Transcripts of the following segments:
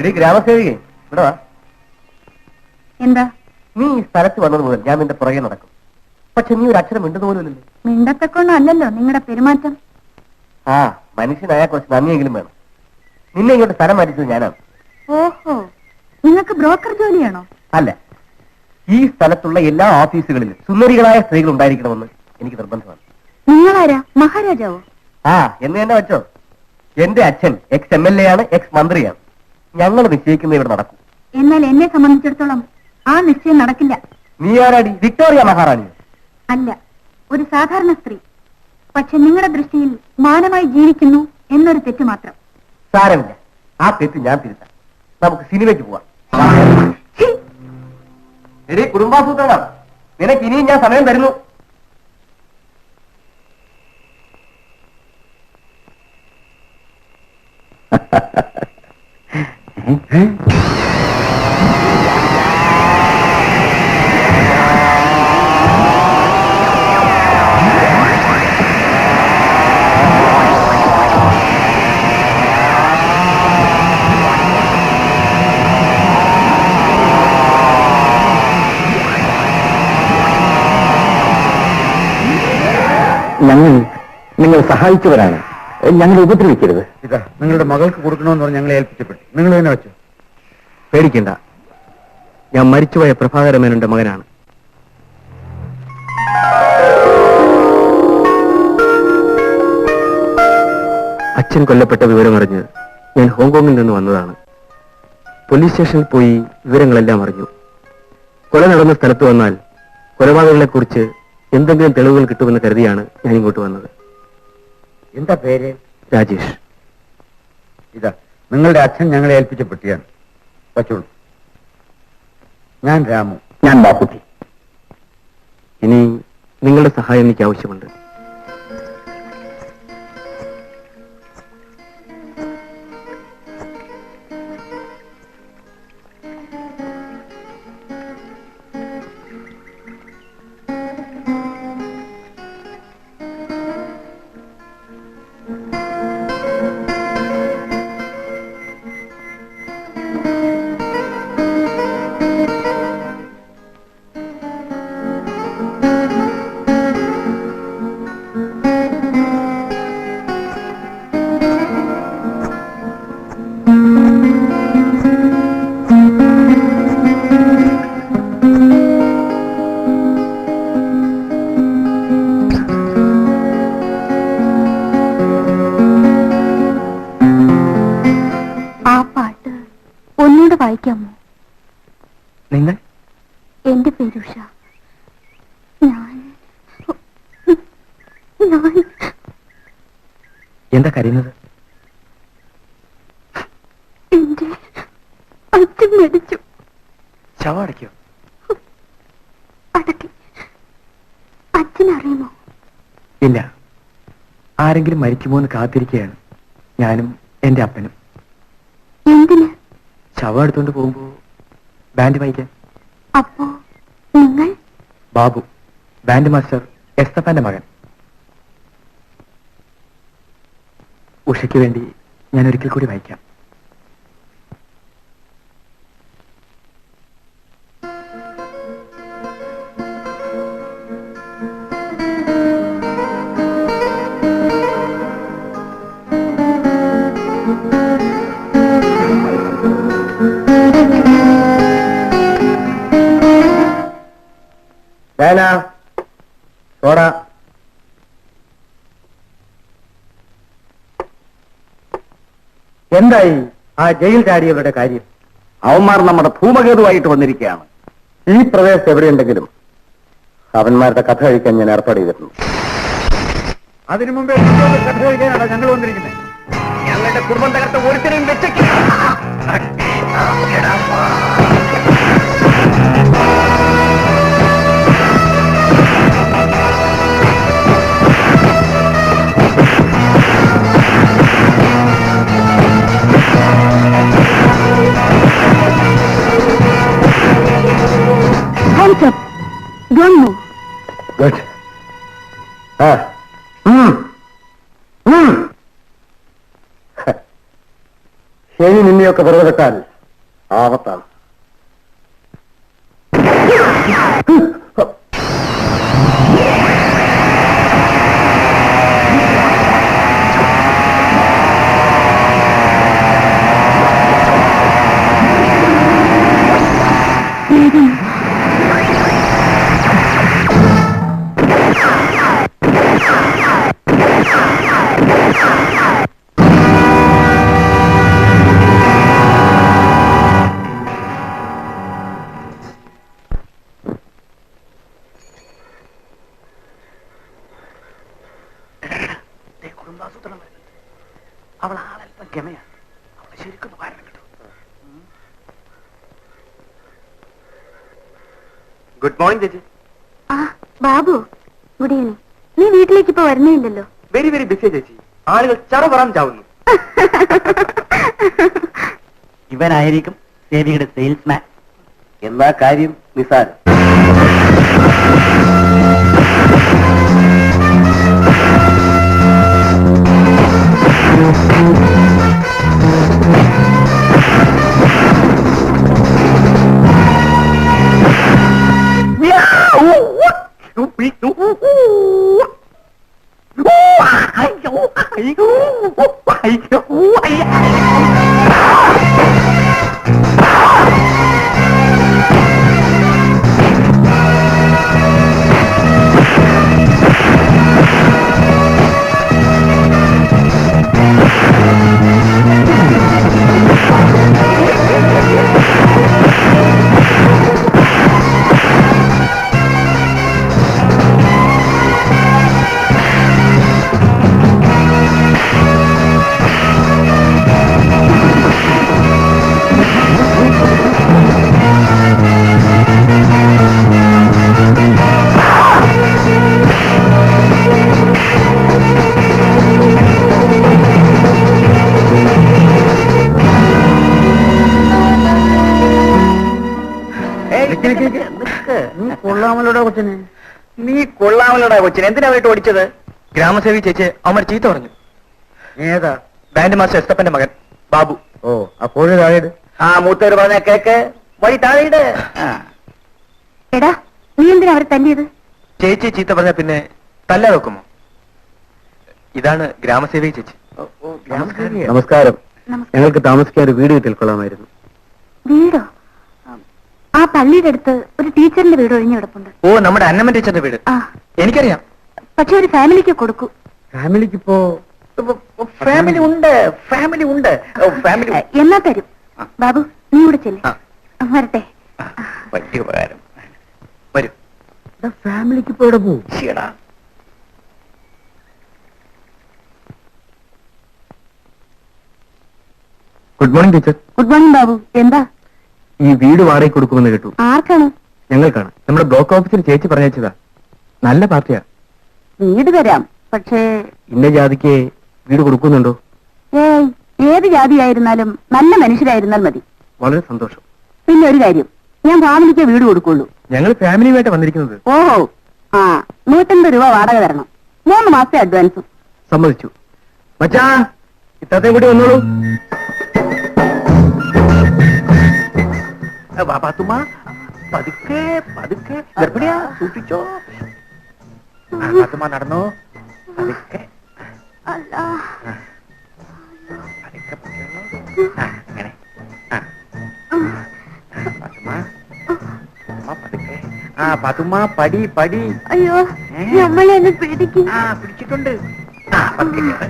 എടി ഗ്രാമസേവികെ ഇവിടെ വാ എന്താ? നീ ഈ സ്ഥലത്ത് വന്നത് മുതൽ ഞാൻ നിന്റെ പുറകെ നടക്കും. പക്ഷെ നീ ഒരു അക്ഷരം മിണ്ടുന്ന പോലുമില്ലല്ലോ. മിണ്ടത്തക്കൊന്നും അല്ലല്ലോ നിങ്ങളുടെ പെരുമാറ്റം. ആ മനുഷ്യനായ കുറച്ച് നന്ദിയെങ്കിലും വേണം. നിന്നെ ഇങ്ങോട്ട് സ്ഥലം മാറ്റിച്ചത് ഞാനാണ്. ഓഹോ നിങ്ങൾക്ക് ബ്രോക്കർ ജോലിയാണോ? അല്ല ഈ സ്ഥലത്തുള്ള എല്ലാ ഓഫീസുകളിലും സുന്ദരികളായ സ്ത്രീകൾ ഉണ്ടായിരിക്കണമെന്ന് എനിക്ക് നിർബന്ധമാണ്. നിങ്ങളാരാ? മഹാരാജാവോ? ആ എന്ന് തന്നെ വെച്ചോ. എന്റെ അച്ഛൻ എക്സ് എം എൽ എ ആണ് എക്സ് മന്ത്രിയാണ്. ഞങ്ങൾ നിശ്ചയിക്കുന്ന ഇവിടെ നടക്കും. എന്നാൽ എന്നെ സംബന്ധിച്ചിടത്തോളം ആ നിശ്ചയം നടക്കില്ല. നീ ആരാടി? വിക്ടോറിയ മഹാറാണി. അല്ല ഒരു സാധാരണ സ്ത്രീ. പക്ഷെ നിങ്ങളുടെ ദൃഷ്ടിയിൽ മാനമായി ജീവിക്കുന്നു എന്നൊരു തെറ്റ് മാത്രം. സാരമില്ല. ആ തെറ്റ് ഞാൻ തിരുത്താം. നമുക്ക് സിനിമയ്ക്ക് പോവാം. ഛീ! എടി കുടുംബാസൂത്രണം. നിനക്ക് ഇനിയും ഞാൻ സമയം തരുന്നു. ഞങ്ങൾ നിങ്ങൾ സഹായിച്ചവരാണ്. ഞങ്ങൾ ഉപദ്രവിക്കരുത്. ഇതാ നിങ്ങളുടെ മകൾക്ക് കൊടുക്കണമെന്ന് പറഞ്ഞ് ഞങ്ങളെ ഏൽപ്പിച്ചപ്പെട്ടു നിങ്ങൾ തന്നെ വെച്ചു. പേടിക്കണ്ട. ഞാൻ മരിച്ചുപോയ പ്രഭാകരമേനന്റെ മകനാണ്. അച്ഛൻ കൊല്ലപ്പെട്ട വിവരമറിഞ്ഞ് ഞാൻ ഹോങ്കോങ്ങിൽ നിന്ന് വന്നതാണ്. പോലീസ് സ്റ്റേഷനിൽ പോയി വിവരങ്ങളെല്ലാം അറിഞ്ഞു. കൊല നടന്ന സ്ഥലത്ത് വന്നാൽ കൊലപാതകളെ കുറിച്ച് എന്തെങ്കിലും തെളിവുകൾ കിട്ടുമെന്ന് കരുതിയാണ് ഞാൻ ഇങ്ങോട്ട് വന്നത്. എന്താ പേര്? രാജേഷ്. ഇതാ നിങ്ങളുടെ അച്ഛൻ ഞങ്ങളെ ഏൽപ്പിച്ചപ്പെട്ടിയാണ് വച്ചോളൂ ഞാൻ രാമു. ഞാൻ ബാപ്പുട്ടി. ഇനി നിങ്ങളുടെ സഹായം എനിക്ക് ആവശ്യമുണ്ട്. ആ പാട്ട് ഒന്നുകൂടെ വായിക്കാമോ? നിങ്ങൾ? എന്റെ പേര് ഉഷ. ഞാൻ ഞാൻ എന്താ കരയുന്നത്? എന്റെ അച്ഛൻ മരിച്ചു. ശവം അടയ്ക്കോ അടക്കി. അച്ഛനറിയുമോ? ഇല്ല. ആരെങ്കിലും മരിക്കുമോ എന്ന് കാത്തിരിക്കുകയാണ് ഞാനും എന്റെ അപ്പനും. ശവം എടുത്തുകൊണ്ട് പോകുമ്പോ ബാൻഡ് വായിക്കാൻ അപ്പോ നിങ്ങൾ? ബാബു ബാൻഡ് മാസ്റ്റർ എസ്തപ്പാന്റെ മകൻ. ഉഷയ്ക്ക് വേണ്ടി ഞാൻ ഒരിക്കൽ കൂടി വായിക്കാം. വേന സോഡ എന്തായി ആ ജയിൽ ചാടിയവരുടെ കാര്യം? അവന്മാർ നമ്മുടെ ഭൂമകേതുവായിട്ട് വന്നിരിക്കുകയാണ്. ഈ പ്രദേശത്ത് എവിടെയുണ്ടെങ്കിലും അവന്മാരുടെ കഥ കഴിക്കാൻ ഞാൻ ഏർപ്പാട് ചെയ്തിരുന്നു അതിനു മുമ്പേ കഥ കഴിക്കാനാണ് ഞങ്ങൾ വന്നിരിക്കുന്നത്? ഞങ്ങളുടെ കുടുംബം തകർത്ത ഒരുത്തരും വെച്ചേക്കില്ല. ഉം. ശനി മോർണിംഗ് ചേച്ചി ആ ബാബു ഗുഡ് ഈവനിങ്. നീ വീട്ടിലേക്ക് ഇപ്പൊ വെരി വെരി ചേച്ചി ആളുകൾ ചാവുന്നു. ഇവനായിരിക്കും ദേവിയുടെ സെയിൽസ്മാൻ. എന്നാ കാര്യം നിസാരം കൊള്ളാമല്ലോടാ കൊച്ചിന്? എന്തിനാ വേണ്ടി ഓടിച്ചത്? ഗ്രാമസേവി ചേച്ചി അമർ ചീത്ത പറഞ്ഞു. ഏതാ? ബാൻഡ് മാസ്റ്റർ എസ്തപ്പന്റെ മകൻ ബാബു. ഓ അപ്പോഴും താഴെ ആ മൂത്തവര് പറഞ്ഞ കേക്ക് വഴി താഴെയിട്. എടാ നീ എന്തിനാ അവരെ തല്ലിയത്? ചേച്ചി ചീത്ത പറഞ്ഞ പിന്നെ തല്ല വെക്കുമോ? ഇതാണ് ഗ്രാമസേവി ചേച്ചി? നമസ്കാരം. നമസ്കാരം. ഞങ്ങൾക്ക് താമസിക്കാൻ ഒരു വീട് കിട്ടിൽ കൊള്ളാമായിരുന്നു വീടോ ആ പള്ളിയുടെ അടുത്ത് ഒരു ടീച്ചറിന്റെ വീട് ഒഴിഞ്ഞു കിടപ്പുണ്ട്. ഓ നമ്മുടെ അന്നമ്മ ടീച്ചറിന്റെ വീട്. ആ. എനിക്കറിയാം. പക്ഷെ ഒരു ഫാമിലിക്ക് കൊടുക്കൂ. ഫാമിലിക്കിപ്പോ ഫാമിലി ഉണ്ട് ഫാമിലി ഉണ്ട്. ഫാമിലി എന്നാ തരും. ബാബു നീ കൂടെ ചെല്ലേ. വരട്ടെ. വലിയ ഉപകാരം. വരൂ. ഫാമിലിക്കിപ്പോ എവിടെ ഇവിടെ പോകും good morning teacher good morning Babu. എന്താ? ഈ വീട് വാടകയ്ക്ക് കൊടുക്കുമെന്ന് കേട്ടു. ആർക്കാണ്? ഞങ്ങൾക്കാണ്. നമ്മുടെ ബ്ലോക്ക് ഓഫീസിൽ ചേച്ചി പറഞ്ഞയച്ചതാ. നല്ല പാർട്ടിയാ. വീട് തരാം. പക്ഷേ ഇന്ന ജാതിക്ക് വീട് കൊടുക്കുന്നുണ്ടോ? ഏയ് ഏത് ജാതിയായിരുന്നാലും നല്ല മനുഷ്യരായിരുന്നാൽ മതി. വളരെ സന്തോഷം. പിന്നെ ഒരു കാര്യം ഞാൻ ഫാമിലിക്ക് വീട് കൊടുക്കുള്ളൂ. ഞങ്ങൾ ഫാമിലിയുമായിട്ട് വന്നിരിക്കുന്നത്. ഓഹോ ആ നൂറ്റമ്പത് രൂപ വാടക തരണം. മൂന്ന് മാസത്തെ അഡ്വാൻസും. സമ്മതിച്ചു. മച്ചാ ഇത്തത്തെയും കൂടി വന്നോളൂ. പതുക്കെ പതുക്കെ. ഗർഭിണിയാ സൂക്ഷിച്ചോ. ആ, പാത്തുമ്മ നടന്നോ. പതുക്കെ. പതുക്കെ പതുക്കെയുള്ളൂ. ആ, അങ്ങനെ. ആ. പാത്തുമ്മ പാത്തുമ്മ, പതുക്കെ. ആ പാത്തുമ്മ പടി പടി. അയ്യോ? നമ്മളെ എന്നെ പേടിക്കും. ആ പിടിച്ചിട്ടുണ്ട്. ആ പതുക്കെ കേറ്.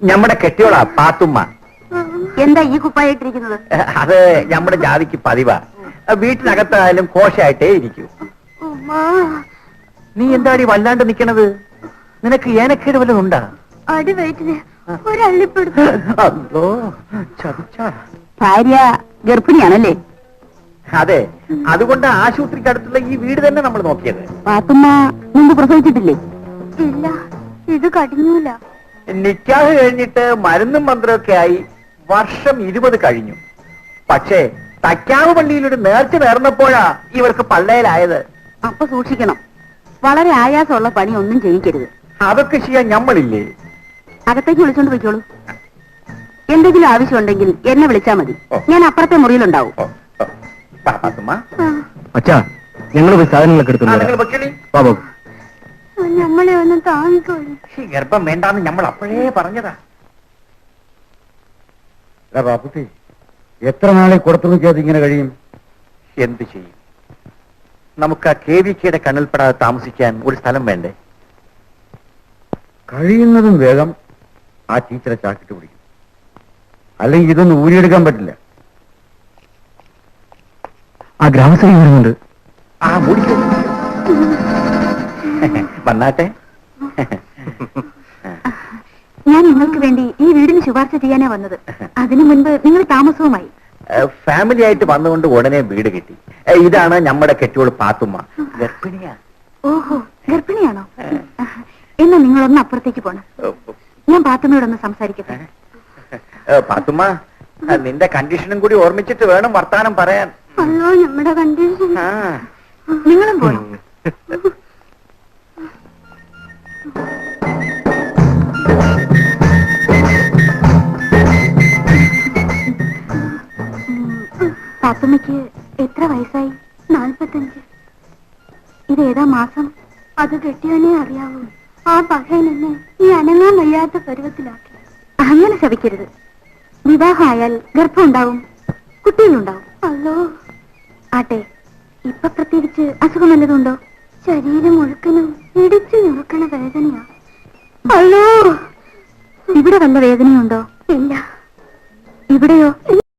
നമ്മുടെ കെട്ടിയോളാ പാത്തുമ്മ. എന്താ ഈ കുപ്പായിട്ടിരിക്കുന്നത് അത് നമ്മുടെ ജാതിക്ക് പതിവാ. വീട്ടിനകത്തായാലും കോശായിട്ടേ ഇരിക്കൂ. നീ എന്താടി വല്ലാണ്ട് നിക്കണത്? നിനക്ക് ഏനക്കേട് വല്ലതും ഉണ്ടാ? ചതിച്ചാ. ഭാര്യ ഗർഭിണിയാണല്ലേ? അതെ അതുകൊണ്ട് ആശുപത്രിക്ക് അടുത്തുള്ള ഈ വീട് തന്നെ നമ്മൾ നോക്കിയത്. പാത്തുമ്മ മുമ്പ് പ്രസവിച്ചിട്ടില്ലേ? ഇല്ല ഇത് കടിഞ്ഞൂല. നിക്കാഹ് കഴിഞ്ഞിട്ട് മരുന്നും മന്ത്രമൊക്കെ ആയി വർഷം ഇരുപത് കഴിഞ്ഞു. പക്ഷേ തക്കാവ് പള്ളിയിൽ ഒരു നേർച്ച നേർന്നപ്പോഴാ ഇവർക്ക് പള്ളയിലായത് അപ്പൊ സൂക്ഷിക്കണം. വളരെ ആയാസമുള്ള പണി ഒന്നും ചെയ്യിക്കരുത്. അതൊക്കെ ചെയ്യാൻ ഞമ്മളില്ലേ? അകത്തേക്ക് വിളിച്ചോണ്ട് പോയിക്കോളൂ. എന്തെങ്കിലും ആവശ്യമുണ്ടെങ്കിൽ എന്നെ വിളിച്ചാ മതി. ഞാൻ അപ്പുറത്തെ മുറിയിലുണ്ടാവും. അച്ഛാ ഞങ്ങൾ പോയി സാധനങ്ങളൊക്കെ നമ്മളെ ഒന്ന് താങ്ങിക്കോളൂ ഗർഭം വേണ്ടാന്ന് നമ്മൾ അപ്പോഴേ പറഞ്ഞതാ ബാപ്പുട്ടി എത്ര നാളെ കൊടുത്തു നോക്കിയാൽ ഇങ്ങനെ കഴിയും? എന്ത് ചെയ്യും? നമുക്ക് ആ കെ വി കെയുടെ കണ്ണിൽപ്പെടാതെ താമസിക്കാൻ ഒരു സ്ഥലം വേണ്ടേ? കഴിയുന്നതും വേഗം ആ ടീച്ചറെ ചാക്കിട്ട് പിടിക്കും. അല്ലെങ്കിൽ ഇതൊന്നും ഊരിയെടുക്കാൻ പറ്റില്ല. ആ ഗ്രാമസഭ വരുന്നുണ്ട്. ആ മുടിക്കോ. വന്നാട്ടെ. ഞാൻ നിങ്ങൾക്ക് വേണ്ടി ഈ വീടിന് ശുപാർശ ചെയ്യാനാ വന്നത്. അതിനു മുൻപ് നിങ്ങൾ താമസവുമായി. ഫാമിലി ആയിട്ട് വന്നുകൊണ്ട് ഉടനെ വീട് കിട്ടി. ഇതാണ് നമ്മുടെ കെട്ടിയോട് പാത്തുമ്മ. ഗർഭിണിയാ. ഓഹോ ഗർഭിണിയാണോ? എന്നാ നിങ്ങളൊന്ന് അപ്പുറത്തേക്ക് പോണം. ഞാൻ പാത്തുമ്മയോടൊന്ന് സംസാരിക്കട്ടെ? പാത്തുമ്മ നിന്റെ കണ്ടീഷനും കൂടി ഓർമ്മിച്ചിട്ട് വേണം വർത്താനം പറയാൻ. അല്ലോ നമ്മുടെ കണ്ടീഷൻ നിങ്ങളും പോണം. പാത്തുമ്മയ്ക്ക് എത്ര വയസ്സായി? നാൽപ്പത്തഞ്ച്. ഇതേതാ മാസം? അത് കെട്ടിയവനെ അറിയാവൂ. ആ പകയനെന്നെ ഈ അനങ്ങാൻ വയ്യാത്ത പരുവത്തിലാക്കി. അങ്ങനെ ശവിക്കരുത് വിവാഹമായാൽ ഗർഭം ഉണ്ടാവും കുട്ടികളുണ്ടാവും. അല്ലോ. ആട്ടെ ഇപ്പൊ പ്രത്യേകിച്ച് അസുഖം വല്ലതുണ്ടോ ശരീരം മുഴുക്കനും ഇടിച്ചു ഞുറുക്കണ വേദനയാ. അല്ലോ. ഇവിടെ വല്ല വേദനയുണ്ടോ? ഇല്ല. ഇവിടെയോ?